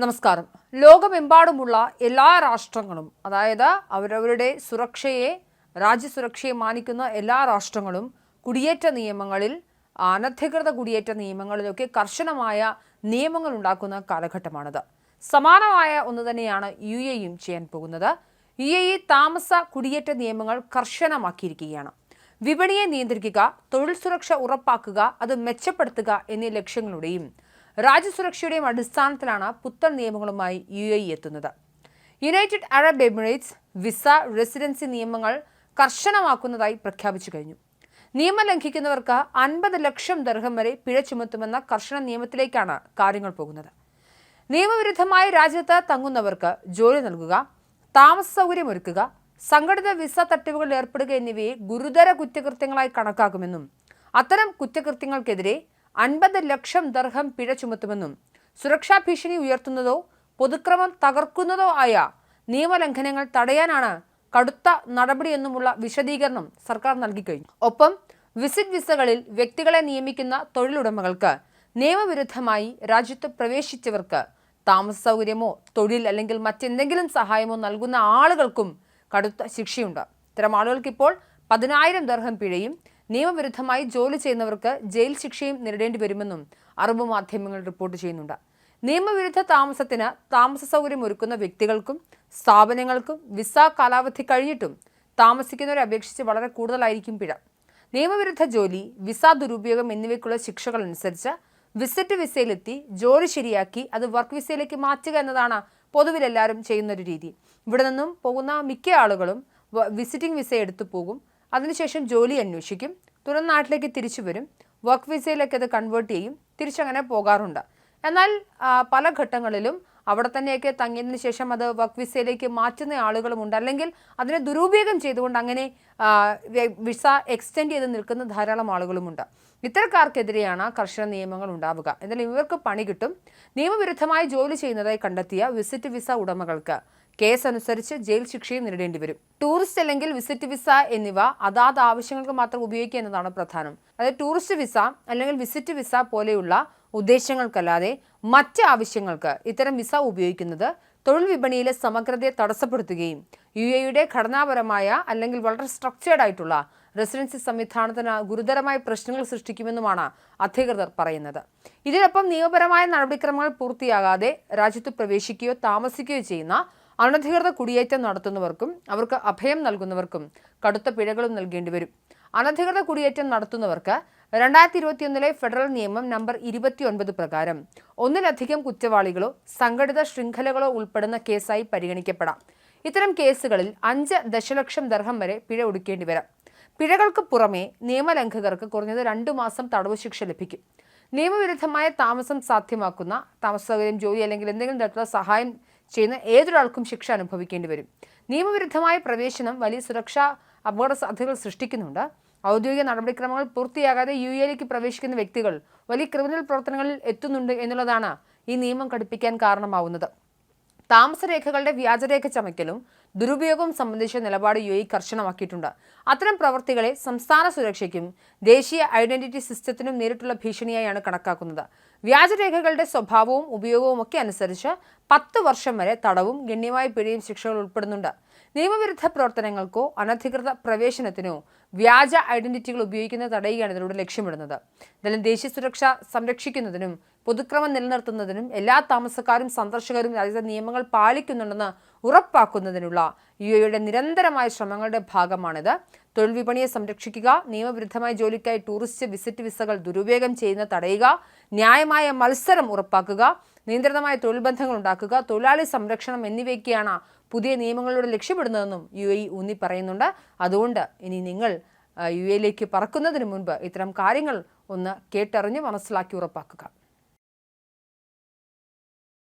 നമസ്കാരം. ലോകമെമ്പാടുമുള്ള എല്ലാ രാഷ്ട്രങ്ങളും അതായത് അവരവരുടെ സുരക്ഷയെ രാജ്യസുരക്ഷയെ മാനിക്കുന്ന എല്ലാ രാഷ്ട്രങ്ങളും കുടിയേറ്റ നിയമങ്ങളിൽ അനധികൃത കുടിയേറ്റ നിയമങ്ങളിലൊക്കെ കർശനമായ നിയമങ്ങൾ ഉണ്ടാക്കുന്ന കാലഘട്ടമാണിത്. സമാനമായ ഒന്ന് തന്നെയാണ് യു എയും ചെയ്യാൻ പോകുന്നത്. യു എ താമസ കുടിയേറ്റ നിയമങ്ങൾ കർശനമാക്കിയിരിക്കുകയാണ്. വിപണിയെ നിയന്ത്രിക്കുക തൊഴിൽ സുരക്ഷ ഉറപ്പാക്കുക അത് മെച്ചപ്പെടുത്തുക എന്നീ ലക്ഷ്യങ്ങളുടെയും രാജ്യസുരക്ഷയുടെയും അടിസ്ഥാനത്തിലാണ് പുത്തൻ നിയമങ്ങളുമായി യു എ എത്തുന്നത്. United Arab Emirates visa residency നിയമങ്ങൾ കർശനമാക്കുന്നതായി പ്രഖ്യാപിച്ചു കഴിഞ്ഞു. നിയമം ലംഘിക്കുന്നവർക്ക് അൻപത് ലക്ഷം ദർഹം വരെ പിഴ ചുമത്തുമെന്ന കർശന നിയമത്തിലേക്കാണ് കാര്യങ്ങൾ പോകുന്നത്. നിയമവിരുദ്ധമായ രാജ്യത്ത് തങ്ങുന്നവർക്ക് ജോലി നൽകുക താമസ സൗകര്യമൊരുക്കുക സംഘടിത വിസ തട്ടിപ്പുകളിൽ ഏർപ്പെടുക എന്നിവയെ ഗുരുതര കുറ്റകൃത്യങ്ങളായി കണക്കാക്കുമെന്നും അത്തരം കുറ്റകൃത്യങ്ങൾക്കെതിരെ അൻപത് ലക്ഷം ദർഹം പിഴ ചുമത്തുമെന്നും സുരക്ഷാ ഭീഷണി ഉയർത്തുന്നതോ പൊതുക്രമം തകർക്കുന്നതോ ആയ നിയമലംഘനങ്ങൾ തടയാനാണ് കടുത്ത നടപടിയെന്നുമുള്ള വിശദീകരണം സർക്കാർ നൽകിക്കഴിഞ്ഞു ഒപ്പം വിസിറ്റ് വിസകളിൽ വ്യക്തികളെ നിയമിക്കുന്ന തൊഴിലുടമകൾക്ക് നിയമവിരുദ്ധമായി രാജ്യത്ത് പ്രവേശിച്ചവർക്ക് താമസ സൗകര്യമോ തൊഴിൽ അല്ലെങ്കിൽ മറ്റെന്തെങ്കിലും സഹായമോ നൽകുന്ന ആളുകൾക്കും കടുത്ത ശിക്ഷയുണ്ട്. ഇത്തരം ആളുകൾക്കിപ്പോൾ പതിനായിരം ദർഹം പിഴയും നിയമവിരുദ്ധമായി ജോലി ചെയ്യുന്നവർക്ക് ജയിൽ ശിക്ഷയും നേരിടേണ്ടി വരുമെന്നും അറബ് മാധ്യമങ്ങൾ റിപ്പോർട്ട് ചെയ്യുന്നുണ്ട്. നിയമവിരുദ്ധ താമസത്തിന് താമസ സൗകര്യം ഒരുക്കുന്ന വ്യക്തികൾക്കും സ്ഥാപനങ്ങൾക്കും വിസ കാലാവധി കഴിഞ്ഞിട്ടും താമസിക്കുന്നവരെ അപേക്ഷിച്ച് വളരെ കൂടുതലായിരിക്കും പിഴ. നിയമവിരുദ്ധ ജോലി വിസ ദുരുപയോഗം എന്നിവയ്ക്കുള്ള ശിക്ഷകൾ അനുസരിച്ച് വിസിറ്റ് വിസയിലെത്തി ജോലി ശരിയാക്കി അത് വർക്ക് വിസയിലേക്ക് മാറ്റുക എന്നതാണ് പൊതുവിൽ എല്ലാവരും ചെയ്യുന്നൊരു രീതി. ഇവിടെ നിന്നും പോകുന്ന മിക്ക ആളുകളും വിസിറ്റിംഗ് വിസ എടുത്തു പോകും. അതിനുശേഷം ജോലി അന്വേഷിക്കും തുടർന്ന് നാട്ടിലേക്ക് തിരിച്ചു വരും വർക്ക് വിസയിലേക്ക് അത് കൺവേർട്ട് ചെയ്യും തിരിച്ചങ്ങനെ പോകാറുണ്ട്. എന്നാൽ പല ഘട്ടങ്ങളിലും അവിടെ തന്നെയൊക്കെ തങ്ങിയതിന് ശേഷം അത് വർക്ക് വിസയിലേക്ക് മാറ്റുന്ന ആളുകളുമുണ്ട് അല്ലെങ്കിൽ അതിനെ ദുരുപയോഗം ചെയ്തുകൊണ്ട് അങ്ങനെ വിസ എക്സ്റ്റെൻഡ് ചെയ്ത് നിൽക്കുന്ന ധാരാളം ആളുകളുമുണ്ട് ഇത്തരക്കാർക്കെതിരെയാണ് കർശന നിയമങ്ങൾ ഉണ്ടാവുക. എന്നാൽ ഇവർക്ക് പണി കിട്ടും. നിയമവിരുദ്ധമായി ജോലി ചെയ്യുന്നതായി കണ്ടെത്തിയ വിസിറ്റ് വിസ ഉടമകൾക്ക് കേസ് അനുസരിച്ച് ജയിൽ ശിക്ഷയും നേരിടേണ്ടി വരും. ടൂറിസ്റ്റ് അല്ലെങ്കിൽ വിസിറ്റ് വിസ എന്നിവ അതാത് ആവശ്യങ്ങൾക്ക് മാത്രം ഉപയോഗിക്കുക എന്നതാണ് പ്രധാനം. അതായത് ടൂറിസ്റ്റ് വിസ അല്ലെങ്കിൽ വിസിറ്റ് വിസ പോലെയുള്ള ഉദ്ദേശങ്ങൾക്കല്ലാതെ മറ്റ് ആവശ്യങ്ങൾക്ക് ഇത്തരം വിസ ഉപയോഗിക്കുന്നത് തൊഴിൽ വിപണിയിലെ സമഗ്രതയെ തടസ്സപ്പെടുത്തുകയും യു എയുടെ ഘടനാപരമായ അല്ലെങ്കിൽ വളരെ സ്ട്രക്ചേർഡ് ആയിട്ടുള്ള റെസിഡൻസി സംവിധാനത്തിന് ഗുരുതരമായ പ്രശ്നങ്ങൾ സൃഷ്ടിക്കുമെന്നുമാണ് അധികൃതർ പറയുന്നത്. ഇതിനൊപ്പം നിയമപരമായ നടപടിക്രമങ്ങൾ പൂർത്തിയാകാതെ രാജ്യത്ത് പ്രവേശിക്കുകയോ താമസിക്കുകയോ ചെയ്യുന്ന അനധികൃത കുടിയേറ്റം നടത്തുന്നവർക്കും അവർക്ക് അഭയം നൽകുന്നവർക്കും കടുത്ത പിഴകളും നൽകേണ്ടി വരും. അനധികൃത കുടിയേറ്റം നടത്തുന്നവർക്ക് രണ്ടായിരത്തി ഇരുപത്തിയൊന്നിലെ ഫെഡറൽ നിയമം നമ്പർ ഇരുപത്തിയൊൻപത് പ്രകാരം ഒന്നിലധികം കുറ്റവാളികളോ സംഘടിത ശൃംഖലകളോ ഉൾപ്പെടുന്ന കേസായി പരിഗണിക്കപ്പെടാം. ഇത്തരം കേസുകളിൽ അഞ്ച് ദശലക്ഷം ദർഹം വരെ പിഴ ഒടുക്കേണ്ടി വരാം. പിഴകൾക്ക് പുറമെ നിയമലംഘകർക്ക് കുറഞ്ഞത് രണ്ടു മാസം തടവ് ശിക്ഷ ലഭിക്കും. നിയമവിരുദ്ധമായ താമസം സാധ്യമാക്കുന്ന താമസ സൗകര്യം ജോലി അല്ലെങ്കിൽ എന്തെങ്കിലും തരത്തിലുള്ള സഹായം ചെയ്യുന്ന ഏതൊരാൾക്കും ശിക്ഷ അനുഭവിക്കേണ്ടി വരും. നിയമവിരുദ്ധമായ പ്രവേശനം വലിയ സുരക്ഷാ അപകട സാധ്യതകൾ സൃഷ്ടിക്കുന്നുണ്ട്. ഔദ്യോഗിക നടപടിക്രമങ്ങൾ പൂർത്തിയാകാതെ യു എയിലേക്ക് പ്രവേശിക്കുന്ന വ്യക്തികൾ വലിയ ക്രിമിനൽ പ്രവർത്തനങ്ങളിൽ എത്തുന്നുണ്ട് എന്നുള്ളതാണ് ഈ നിയമം കടുപ്പിക്കാൻ കാരണമാവുന്നത്. താമസരേഖകളുടെ വ്യാജരേഖ ചമയ്ക്കലും ദുരുപയോഗവും സംബന്ധിച്ച നിലപാട് യു എ കർശനമാക്കിയിട്ടുണ്ട്. അത്തരം പ്രവർത്തികളെ സംസ്ഥാന സുരക്ഷയ്ക്കും ദേശീയ ഐഡന്റിറ്റി സിസ്റ്റത്തിനും നേരിട്ടുള്ള ഭീഷണിയായാണ് കണക്കാക്കുന്നത്. വ്യാജരേഖകളുടെ സ്വഭാവവും ഉപയോഗവും ഒക്കെ അനുസരിച്ച് പത്ത് വർഷം വരെ തടവും ഗണ്യമായ പിഴയും ശിക്ഷകൾ ഉൾപ്പെടുന്നുണ്ട്. നിയമവിരുദ്ധ പ്രവർത്തനങ്ങൾക്കോ അനധികൃത പ്രവേശനത്തിനോ വ്യാജ ഐഡന്റിറ്റികൾ ഉപയോഗിക്കുന്നത് തടയുകയാണ് ഇതിലൂടെ ലക്ഷ്യമിടുന്നത്. എന്തായാലും ദേശീയ സുരക്ഷ സംരക്ഷിക്കുന്നതിനും പൊതുക്രമം നിലനിർത്തുന്നതിനും എല്ലാ താമസക്കാരും സന്ദർശകരും രാജ്യത്തെ നിയമങ്ങൾ പാലിക്കുന്നുണ്ടെന്ന് ഉറപ്പാക്കുന്നതിനുള്ള യു എയുടെ നിരന്തരമായ ശ്രമങ്ങളുടെ ഭാഗമാണിത്. തൊഴിൽ വിപണിയെ സംരക്ഷിക്കുക നിയമവിരുദ്ധമായ ജോലിക്കായി ടൂറിസ്റ്റ് വിസിറ്റ് വിസകൾ ദുരുപയോഗം ചെയ്യുന്ന തടയുക ന്യായമായ മത്സരം ഉറപ്പാക്കുക നിയന്ത്രിതമായ തൊഴിൽ ബന്ധങ്ങൾ ഉണ്ടാക്കുക തൊഴിലാളി സംരക്ഷണം എന്നിവയൊക്കെയാണ് പുതിയ നിയമങ്ങളിലൂടെ ലക്ഷ്യപ്പെടുന്നതെന്നും യു എ ഊന്നി പറയുന്നുണ്ട്. അതുകൊണ്ട് ഇനി നിങ്ങൾ യു എയിലേക്ക് പറക്കുന്നതിന് മുൻപ് ഇത്തരം കാര്യങ്ങൾ ഒന്ന് കേട്ടറിഞ്ഞ് മനസ്സിലാക്കി ഉറപ്പാക്കുക.